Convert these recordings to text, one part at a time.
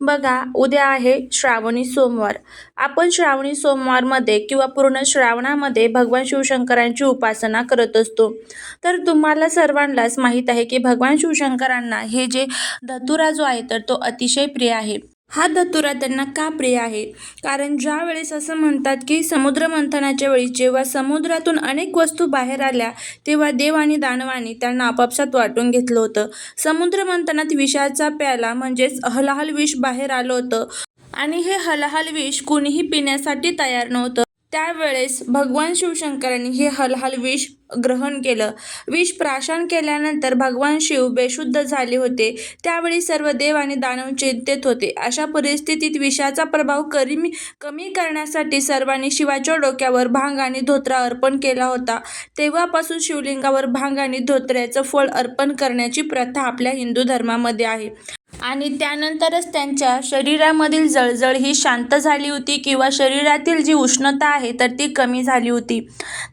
बघा उद्या आहे श्रावणी सोमवार. आपण श्रावणी सोमवारमध्ये किंवा पूर्ण श्रावणामध्ये भगवान शिवशंकरांची उपासना करत असतो. तर तुम्हाला सर्वांनाच माहीत आहे की भगवान शिवशंकरांना हे जे धतुरा जो आहे तर तो अतिशय प्रिय आहे. हा धतुरा त्यांना का प्रिय आहे? कारण ज्या वेळेस असं म्हणतात की समुद्र मंथनाच्या वेळी जेव्हा समुद्रातून अनेक वस्तू बाहेर आल्या तेव्हा देव आणि दानवांनी त्यांना आपापसात वाटून घेतलं होतं. समुद्र मंथनात विषाचा प्याला म्हणजेच हलाहल विष बाहेर आलं होतं. आणि हे हलाहल विष कुणीही पिण्यासाठी तयार नव्हतं. त्यावेळेस भगवान शिवशंकरांनी हे हलहल विष ग्रहण केलं. विष प्राशन केल्यानंतर भगवान शिव बेशुद्ध झाले होते. त्यावेळी सर्व देव आणि दानव चिंतेत होते. अशा परिस्थितीत विषाचा प्रभाव कमी कमी करण्यासाठी सर्वांनी शिवाच्या डोक्यावर भांग आणि धोत्रा अर्पण केला होता. तेव्हापासून शिवलिंगावर भांग आणि धोत्र्याचं फळ अर्पण करण्याची प्रथा आपल्या हिंदू धर्मामध्ये आहे. आणि त्यानंतरच त्यांच्या शरीरामधील जळजळ ही शांत झाली होती किंवा शरीरातील जी उष्णता आहे तर ती कमी झाली होती.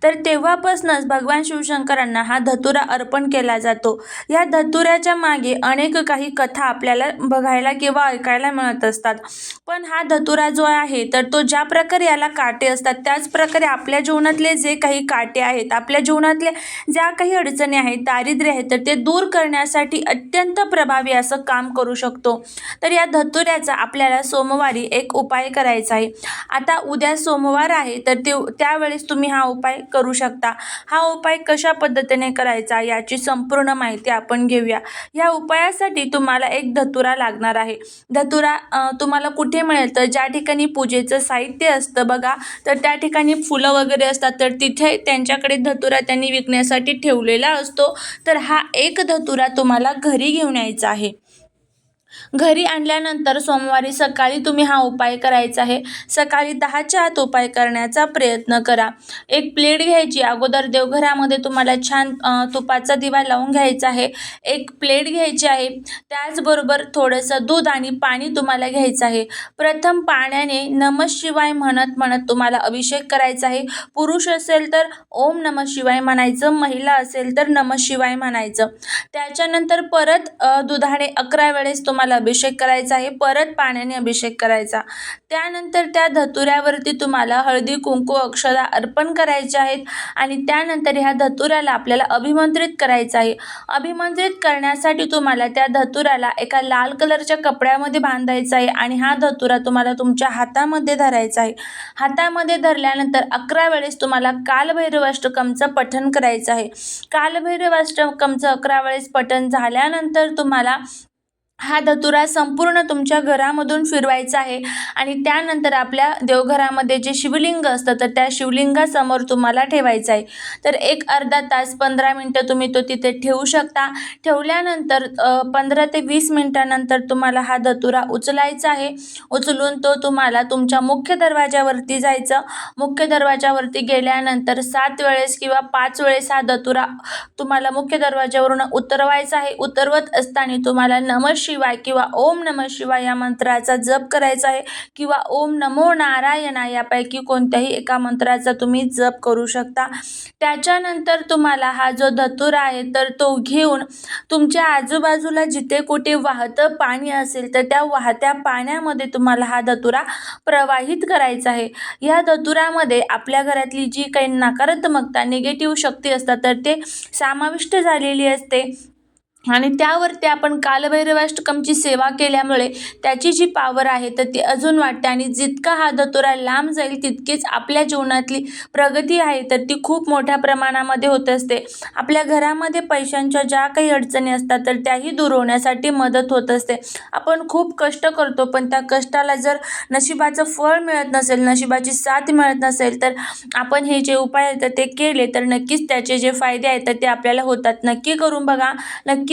तर तेव्हापासूनच भगवान शिवशंकरांना हा धतुरा अर्पण केला जातो. या धतुऱ्याच्या मागे अनेक काही कथा आपल्याला बघायला किंवा ऐकायला मिळत असतात. पण हा धतुरा जो आहे तर तो ज्या प्रकारे याला काटे असतात त्याच प्रकारे आपल्या जीवनातले जे काही काटे आहेत आपल्या जीवनातल्या ज्या काही अडचणी आहेत दारिद्र्य आहे तर ते दूर करण्यासाठी अत्यंत प्रभावी असं काम करू शकतो. तर या धतुऱ्याचा आपल्याला सोमवारी एक उपाय करायचा आहे. आता उद्या सोमवार आहे तर ते त्यावेळेस तुम्ही हा उपाय करू शकता. हा उपाय कशा पद्धतीने करायचा याची संपूर्ण माहिती आपण घेऊया. या उपायासाठी तुम्हाला एक धतुरा लागणार आहे. धतुरा तुम्हाला कुठे मिळेल? तर ज्या ठिकाणी पूजेचं साहित्य असतं बघा तर त्या ठिकाणी फुलं वगैरे असतात तर तिथे त्यांच्याकडे धतुरा त्यांनी विकण्यासाठी ठेवलेला असतो. तर हा एक धतुरा तुम्हाला घरी घेऊन यायचा आहे. घरी आणल्यानंतर सोमवारी सकाळी तुम्ही हा उपाय करायचा आहे. सकाळी दहाच्या आत उपाय करण्याचा प्रयत्न करा. एक प्लेट घ्यायची. अगोदर देवघरामध्ये तुम्हाला छान तुपाचा दिवा लावून घ्यायचा आहे. एक प्लेट घ्यायची आहे. त्याचबरोबर थोडंसं दूध आणि पाणी तुम्हाला घ्यायचं आहे. प्रथम पाण्याने नम शिवाय म्हणत म्हणत तुम्हाला अभिषेक करायचा आहे. पुरुष असेल तर ओम नम शिवाय म्हणायचं. महिला असेल तर नम शिवाय म्हणायचं. त्याच्यानंतर परत दुधाने अकरा वेळेस तुम्हाला अभिषेक करायचा आहे परत पाण्याने अभिषेक करायचा. त्यानंतर त्या धतुऱ्यावरती तुम्हाला हळदी कुंकू अक्षदा अर्पण करायचे आहेत आणि त्यानंतर ह्या धतुऱ्याला आपल्याला अभिमंत्रित करायचं आहे. अभिमंत्रित करण्यासाठी तुम्हाला त्या धतुऱ्याला एका लाल कलरच्या कपड्यामध्ये बांधायचा आहे आणि हा धतुरा तुम्हाला तुमच्या हातामध्ये धरायचा आहे. हातामध्ये धरल्यानंतर अकरा वेळेस तुम्हाला कालभैरवाष्टकमचं पठण करायचं आहे. कालभैरवाष्टकमचं अकरा वेळेस पठण झाल्यानंतर तुम्हाला हा धतुरा संपूर्ण तुमच्या घरामधून फिरवायचा आहे. आणि त्यानंतर आपल्या देवघरामध्ये जे शिवलिंग असतं तर त्या शिवलिंगासमोर तुम्हाला ठेवायचं आहे. तर एक अर्धा तास पंधरा मिनटं तुम्ही तो तिथे ठेवू शकता. ठेवल्यानंतर पंधरा ते वीस मिनटानंतर तुम्हाला हा धतुरा उचलायचा आहे. उचलून तो तुम्हाला तुमच्या मुख्य दरवाजावरती जायचं. मुख्य दरवाजावरती गेल्यानंतर सात वेळेस किंवा पाच वेळेस हा धतुरा तुम्हाला मुख्य दरवाजावरून उतरवायचा आहे. उतरवत असताना तुम्हाला नमश शिवाय किंवा ओम नम शिवाय या मंत्राचा जप करायचा आहे किंवा ओम नमो नारायणा यापैकी कोणत्याही एका मंत्राचा तुम्ही जप करू शकता. त्याच्यानंतर तुम्हाला हा जो धतुरा आहे तर तो घेऊन तुमच्या आजूबाजूला जिथे कुठे वाहतं पाणी असेल तर त्या वाहत्या पाण्यामध्ये तुम्हाला हा धतुरा प्रवाहित करायचा आहे. या धतुरामध्ये आपल्या घरातली जी काही नकारात्मकता निगेटिव्ह शक्ती असतात तर ते समाविष्ट झालेली असते. आणि त्यावरती आपण कालभैरवाष्टकमची सेवा केल्यामुळे त्याची जी पावर आहे तर ती अजून वाटते आणि जितका हा दतोरा लांब जाईल तितकीच आपल्या जीवनातली प्रगती आहे तर ती खूप मोठ्या प्रमाणामध्ये होत असते. आपल्या घरामध्ये पैशांच्या ज्या काही अडचणी असतात तर त्याही दूर होण्यासाठी मदत होत असते. आपण खूप कष्ट करतो पण त्या कष्टाला जर नशिबाचं फळ मिळत नसेल नशिबाची साथ मिळत नसेल तर आपण हे जे उपाय आहेत तर ते केले तर नक्कीच त्याचे जे फायदे आहेत तर ते आपल्याला होतात. नक्की करून बघा. नक्की